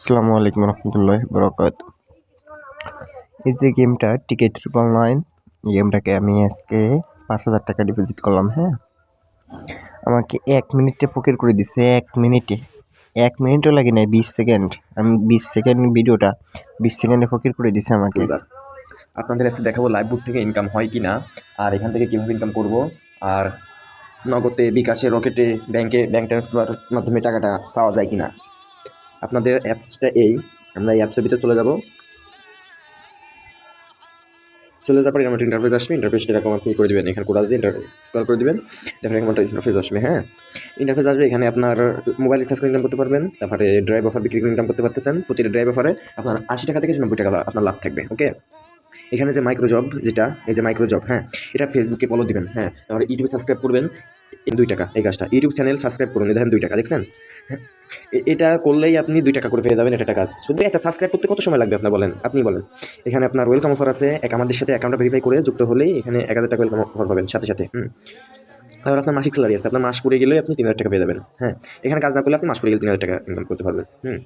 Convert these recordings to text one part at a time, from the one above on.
আসসালামু আলাইকুম রহমতুল্লাহ বরকাত। এই যে গেমটা, টিকেট ট্রিপল নাইন এই গেমটাকে আমি আজকে পাঁচ হাজার টাকা ডিপোজিট করলাম হ্যাঁ? আমাকে এক মিনিটে পকেট করে দিছে, এক মিনিটে। এক মিনিটও লাগে নাই, বিশ সেকেন্ড আমি বিশ সেকেন্ড ভিডিওটা, বিশ সেকেন্ডে পকেট করে দিছে আমাকে। এবার আপনাদের কাছে দেখাবো লাইভ বুক থেকে ইনকাম হয় কি না আর এখান থেকে কীভাবে ইনকাম করব, আর নগদে বিকাশে রকেটে ব্যাংকে ব্যাংক ট্রান্সফার মাধ্যমে টাকাটা পাওয়া যায় কি না আপনাদের অ্যাপসটা এই। আমরা এই অ্যাপসের ভিতরে চলে যাব। চলে যাওয়ার পরে আমার ইন্টারফেস আসবে। ইন্টারফেসটা এরকম আপনি করে দেবেন। এখানে কোড আসবে স্কল করে দেবেন। দেখেন এরকম একটা ইন্টারফেস আসবে হ্যাঁ? ইন্টারফেস আসবে, এখানে আপনার মোবাইল রিচার্জ করে ইনকাম করতে পারবেন। তারপরে ড্রাইভ অফার বিক্রি করে ইনকাম করতে পারতেছেন। প্রতিটা ড্রাইভ অফারে আপনার আশি টাকা থেকে নব্বই টাকা আপনার লাভ থাকবে ওকে এখানে যে মাইক্রো জব যেটা, এই যে মাইক্রো জব হ্যাঁ? এটা ফেসবুকে ফলো দিবেন হ্যাঁ? তারপরে ইউটিউবে সাবস্ক্রাইব করবেন। দুই টাকা, এই কাজটা। ইউটিউব চ্যানেল সাবস্ক্রাইব করুন। দেখেন দুই টাকা, দেখছেন? হ্যাঁ এটা করলেই আপনি দুই টাকা করে পেয়ে যাবেন এটা একটা কাজ। শুধু একটা সাবস্ক্রাইব করতে কত সময় লাগবে আপনার বলেন? আপনি বলেন। এখানে আপনার ওয়েলকাম অফার আছে, এক আমাদের সাথে অ্যাকাউন্টটা ভেরিফাই করে যুক্ত হলেই এখানে এক হাজার টাকা ওয়েলকাম অফার পাবেন, সাথে সাথে তারপর আপনার মাসিক স্যালারি আছে, আপনার মাস পড়ে গেলে আপনি তিন হাজার টাকা পেয়ে যাবেন হ্যাঁ। এখানে কাজ না করলে আপনি মাস পড়ে গেলে তিন হাজার টাকা ইনকাম করতে পারবেন, হুম।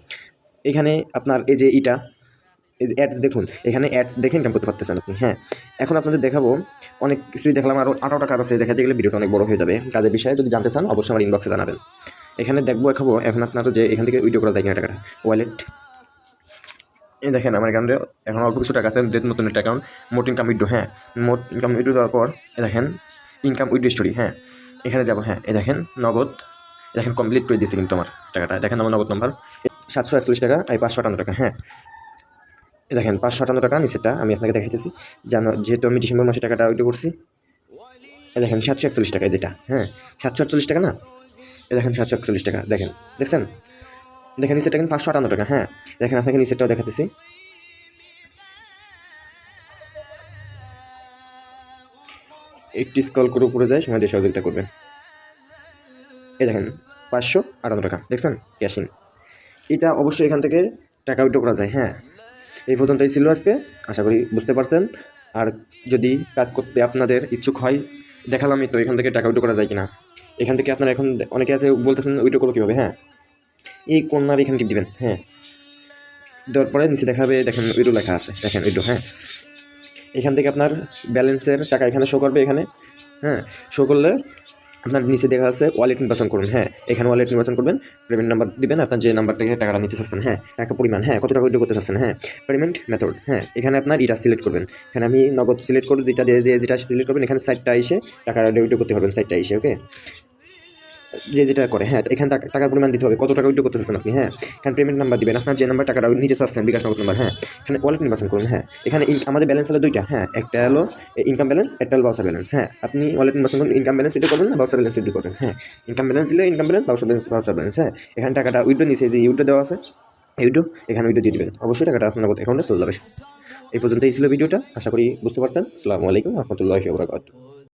এখানে আপনার এই যে ইটা অ্যাডস দেখুন, এখানে অ্যাডস দেখে ইনকাম করতে পারতেছেন আপনি হ্যাঁ। এখন আপনাদের দেখাবো, অনেক কিছুই দেখলাম আরও আঠারোটা কাজ আছে দেখাতে গেলে ভিডিওটা অনেক বড় হয়ে যাবে। কাজের বিষয়ে যদি জানতে চান, অবশ্যই আমার ইনবক্সে জানাবেন। এখানে দেখব দেখাবো এখন আপনার যে এখান থেকে উইডিও করা যায় কিনা টাকাটা। ওয়ালেট এই দেখেন, আমার অ্যাকাউন্টে এখন অল্প কিছু টাকা আছে, যে নতুন একটা অ্যাকাউন্ট মোট ইনকাম উইড্রো হ্যাঁ। মোট ইনকাম উইড্রো দেওয়ার পর এ দেখেন ইনকাম উইড্রো স্টোরি হ্যাঁ। এখানে যাব হ্যাঁ। এই দেখেন, নগদ। দেখেন কমপ্লিট করে দিয়েছে কিন্তু আমার টাকাটা। দেখেন আমার নগদ নাম্বার সাতশো একচল্লিশ টাকা, আর পাঁচশো আটান্ন টাকা হ্যাঁ। দেখেন, পাঁচশো আটান্ন টাকা, নিচেরটা আমি আপনাকে দেখাইতেছি। জানো, যেহেতু আমি ডিসেম্বর মাসে টাকাটা উইড্রো করছি দেখেন, সাতশো একচল্লিশ টাকা যেটা হ্যাঁ। সাতশো একচল্লিশ টাকা না? এই দেখেন সাতশো একচল্লিশ টাকা, দেখেন, দেখছেন? দেখেন, নিচেরটা কিন্তু পাঁচশো আটান্ন টাকা হ্যাঁ? দেখেন, আপনাকে নিচেরটাও দেখাতেছি। একটি স্কল করে উপরে যায়, সময় দিয়ে সহযোগিতা করবেন। এই দেখেন, পাঁচশো আটান্ন টাকা, দেখছেন? ক্যাশিং এটা অবশ্যই এখান থেকে টাকা উইড্রো করা যায় হ্যাঁ? এই পর্যন্তই ছিল আজকে, আশা করি বুঝতে পারছেন। আর যদি কাজ করতে আপনাদের ইচ্ছুক হয়, দেখালামই তো এখান থেকে টাকা উইড্রো করা যায় কিনা। এখান থেকে আপনারা এখন অনেকে আছে বলতেছেন ওইটা করব কীভাবে? হ্যাঁ। এই কন্যার এখানে টিপ দিবেন হ্যাঁ। দেওয়ার পরে নিচে দেখাবে, দেখেন উইডো লেখা আছে, দেখেন উইডো হ্যাঁ। এখান থেকে আপনার ব্যালেন্সের টাকা এখানে শো করবে এখানে হ্যাঁ। শো করলে আপনার নিচে দেখা আছে ওয়ালেট নির্বাচন করুন হ্যাঁ। এখানে ওয়ালেট নির্বাচন করবেন পেমেন্ট নাম্বার দিবেন, আপনার যে নাম্বার থেকে টাকাটা নিতে চাচ্ছেন হ্যাঁ টাকা পরিমাণ হ্যাঁ কত টাকা উইড্রো করতে চাচ্ছেন হ্যাঁ পেমেন্ট মেথড হ্যাঁ এখানে আপনার এটা সিলেক্ট করবেন। এখানে আমি নগদ সিলেক্ট করব, যেটা দিয়ে যেটা সিলেক্ট করবেন, এখানে সাইটটা এসে টাকাটা উইড্রো করতে পারবেন সাইটটা এসে ওকে যে যেটা করে হ্যাঁ এখানে টাকা- টাকার পরিমাণ দিতে হবে। কত টাকা উইড্রো করতে চাচ্ছেন আপনি? হ্যাঁ এখানে পেমেন্ট নাম্বার দিবেন। আপনার যে নাম্বার টাকাটা নিতে চাচ্ছেন, বিকাশ নগদ নাম্বার হ্যাঁ এখানে ওয়ালেট নির্বাচন করুন হ্যাঁ। এখানে আমাদের ব্যালেন্স হলো দুইটা হ্যাঁ একটা হলো ইনকাম ব্যালেন্স একটা হলো বাউসার ব্যালেন্স হ্যাঁ। আপনি ওয়ালেট নির্বাচন করুন ইনকাম ব্যালেন্স উইড্রো করবেন না বাউসার ব্যালেন্স উইড্রো করবেন হ্যাঁ। ইনকাম ব্যালেন্স দিলে ইনকাম ব্যালেন্স বাউসার ব্যালেন্স বাউসার ব্যালেন্স হ্যাঁ। এখানে টাকাটা উইড্রো নিচে যে উইড্রো দেওয়া আছে উইড্রো এখানে উইড্রো দিয়ে দিবেন। অবশ্যই টাকাটা আপনার অ্যাকাউন্টে চলে যাবে। এই পর্যন্ত এই ছিল ভিডিওটা। আশা করি বুঝতে পারছেন। আসসালামু আলাইকুম রহমতুল্লাহি